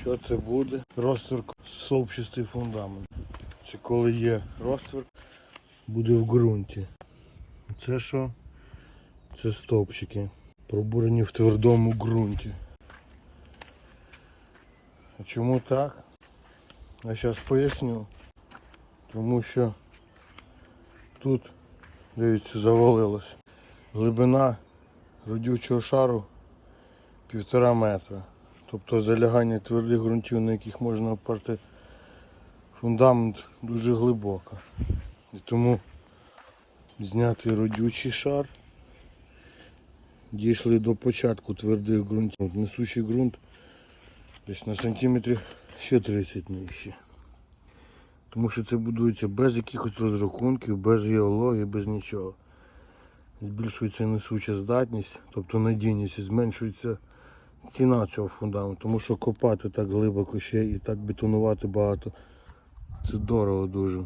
Що це буде? Розтворк совчастий фундамент. Це коли є розтворк, буде в ґрунті. Це що? Це стовпчики, пробурені в твердому ґрунті. А чому так? Я зараз поясню. Тому що тут, дивіться, завалилось. Глибина родючого шару півтора метра. Тобто залягання твердих ґрунтів, на яких можна опарти фундамент дуже глибоко. І тому зняти родючий шар. Дійшли до початку твердих ґрунтів. Несучий ґрунт десь на сантиметрів ще 30 нижче. Тому що це будується без якихось розрахунків, без геології, без нічого. Збільшується несуча здатність, тобто надійність, зменшується ціна цього фундаменту. Тому що копати так глибоко ще і так бетонувати багато. Це дорого дуже.